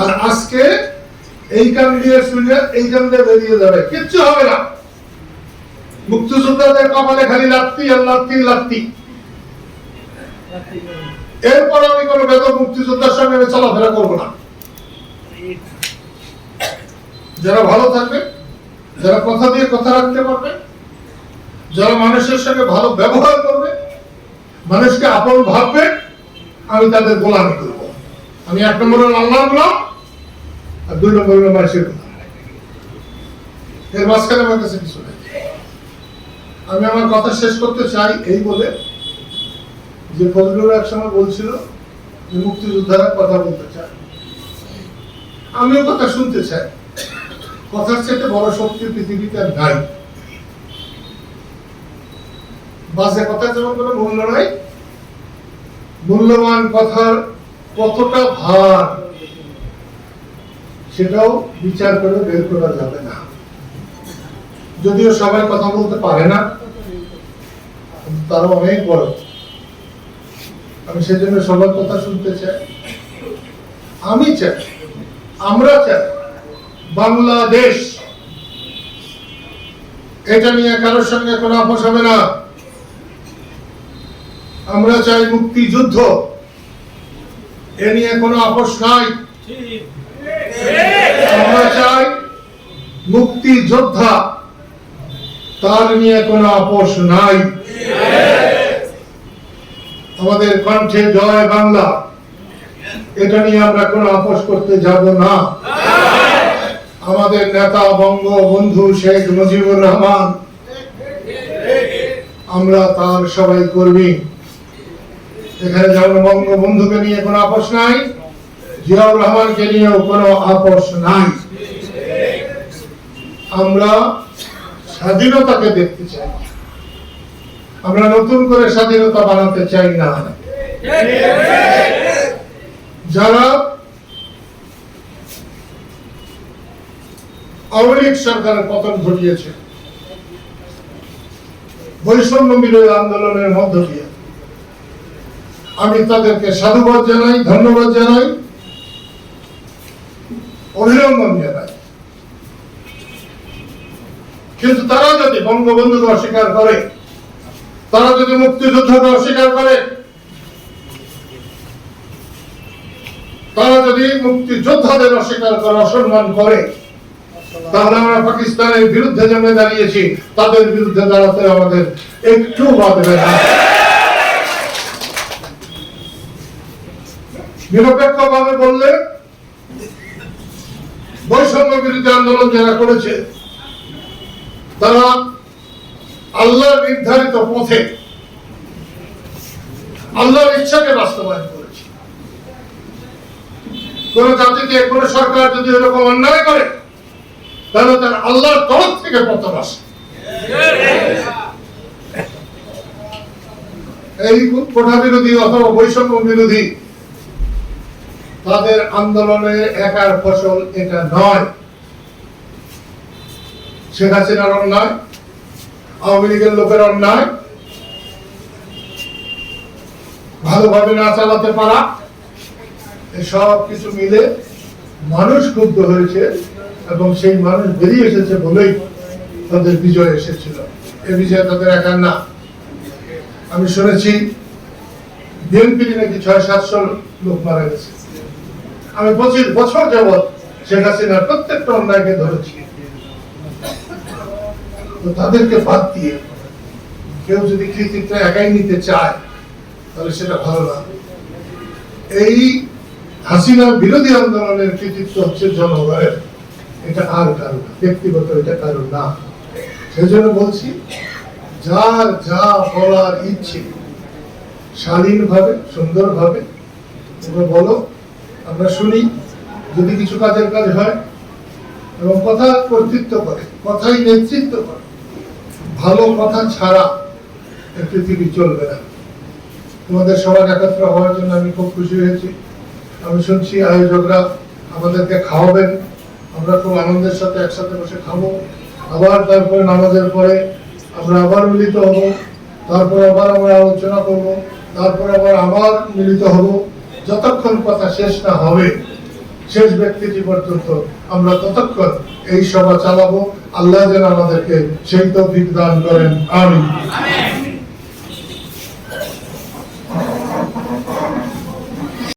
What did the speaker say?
আর আজকে এই কান দিয়ে শুনে এই কান দিয়ে বেরিয়ে যাবে। কিচ্ছু হবে না। মুক্তিযোদ্ধাদের কপালে খালি লাত্তি আর লাত্তি লাত্তি। এরপর আমি কোনো বেদক মুক্তিযোদ্ধার সঙ্গে আমি চলাফেরা করব না। যারা ভালো থাকবে, যারা কথা দিয়ে কথা রাখতে পারবে, যারা মানুষের সঙ্গে ভালো ব্যবহার করবে, মানুষকে আপন ভাববে, আমি তাদের গোলামি করব। আমি এক নম্বর হলো আল্লাহর গোলাম। দুই নম্বর এর মাঝখানে আমার কাছে কিছু নেই। আমি আমার কথা শেষ করতে চাই এই বলে যে ফজলুর এক সময় বলছিল যে মুক্তিযোদ্ধারা কথা বলতে চায়। আমিও কথা শুনতে চাই। কথার চাইতে বড় শক্তি পৃথিবীতে আর নাই। কথা যেমন কোনো মূল্য নাই, মূল্যবান কথার কতটা ভার সেটাও বিচার করে বের করা যাবে না। যদিও সবাই কথা বলতে পারে না তারা অনেক বড়। আমি সেজন্য সবার কথা শুনতে চাই। আমি চাই, আমরা চাই বাংলাদেশ। এটা নিয়ে কারোর সঙ্গে কোনো আপোষ হবে না। আমরা চাই মুক্তিযুদ্ধ। এ নিয়ে কোনো আপোষ নাই। আমরা চাই মুক্তিযোদ্ধা, তার নিয়ে কোনো আপোষ নাই। আমাদের কণ্ঠে জয় বাংলা। এটা নিয়ে আমরা কোনো আপোষ করতে যাব না। আমাদের নেতা, বঙ্গবন্ধু শেখ মুজিবুর রহমান, আমরা তার সবাই কর্মী। এখানে যেমন বঙ্গবন্ধুকে নিয়ে কোনো আপোষ নাই জিয়াউর রহমানকে নিয়েও কোনো আপোষ নাই। আমরা স্বাধীনতাকে দেখতে চাই। আমরা নতুন করে স্বাধীনতা বানাতে চাই না। যারা আওয়ামী সরকারের পতন ঘটিয়েছে, বৈষম্য বিরোধী আন্দোলনের মধ্য দিয়ে, আমি তাদেরকে সাধুবাদ জানাই, ধন্যবাদ জানাই। অভিনন্দন জানাই। কিন্তু তারা যদি বঙ্গবন্ধুকে অস্বীকার করে, তারা যদি মুক্তিযুদ্ধকে অস্বীকার করে, তারা যদি মুক্তিযোদ্ধাদের অস্বীকার করে, অসম্মান করে, তাহলে আমরা পাকিস্তানের বিরুদ্ধে জমে দাঁড়িয়েছি, তাদের বিরুদ্ধে দাঁড়াতে আমাদের একটু বাঁধবে না। নিরপেক্ষ ভাবে বললে বৈষম্য বিরোধী আন্দোলন যারা করেছে, তারা আল্লাহর নির্ধারিত পথে আল্লাহর ইচ্ছাকে বাস্তবায়ন করেছে। কোন জাতিকে, কোন সরকার যদি এরকম অন্যায় করে, তাহলে তার আল্লাহর তরফ থেকে পতন আসে এই কোঠা বিরোধী অথবা বৈষম্য বিরোধী তাদের আন্দোলনের একার ফসল এটা নয়। শেখ হাসিনার অন্যায়, আওয়ামী লীগের লোকের অন্যায়। ভালোভাবে না চালাতে পারা সব কিছু মিলে মানুষ ক্ষুব্ধ হয়েছে এবং সেই মানুষ বেরিয়ে এসেছে বলেই তাদের বিজয় এসেছিল। এ বিজয় তাদের একার না। আমি শুনেছি বিএনপির নাকি ছয় সাতশো লোক মারা গেছে। আমি পঁচিশ বছর যাবৎ শেখ হাসিনার প্রত্যেকটা অন্যায়কে ধরেছি। তো তাদেরকে বাদ দিয়ে কেউ যদি কৃতিত্বটা একাই নিতে চায়, তাহলে সেটা ভালো না। এই হাসিনার বিরোধী আন্দোলনের কৃতিত্ব হচ্ছে জনগণের। এটা আর কারণ না, ব্যক্তিগত এটা কারণ না। সেজন্য বলছি, যার যা বলার ইচ্ছে শালীন ভাবে সুন্দর ভাবে তোমরা বলো আমরা শুনি যদি কিছু কাজের কাজ হয় এবং কথা কর্তৃত্ব করে, কথাই নেতৃত্ব করে। ভালো কথা ছাড়া পৃথিবী চলবে না। তোমাদের সবার একত্র হওয়ার জন্য আমি খুব খুশি হয়েছি। আমি শুনছি আয়োজকরা আমাদেরকে খাওয়াবেন। আমরা খুব আনন্দের সাথে একসাথে বসে খাব। আবার তারপরে নামাজের পরে আমরা আবার মিলিত হব। তারপর আবার আমরা আলোচনা করব। তারপর আবার আবার মিলিত হব। যতক্ষণ কথা শেষ না হবে, শেষ ব্যক্তিটি পর্যন্ত আমরা ততক্ষণ এই সভা চালাবো। আল্লাহ যেন আমাদেরকে সেই তৌফিক দান করেন। আমিন।